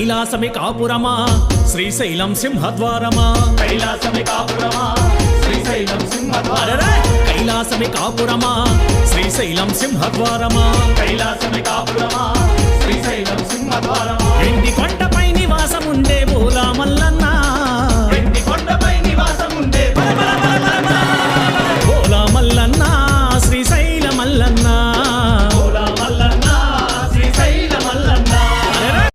కైలాసమే కాపురమా? శ్రీశైలం సింహద్వారమా? కైలాసమే కాపురమా? శ్రీశైలం సింహద్వార కైలాసమే కాపురమా? శ్రీశైలం సింహద్వారమా? కైలాసమే కాపురమా? శ్రీశైలం సింహద్వారమా? వెండి కొండపై నివాసముండే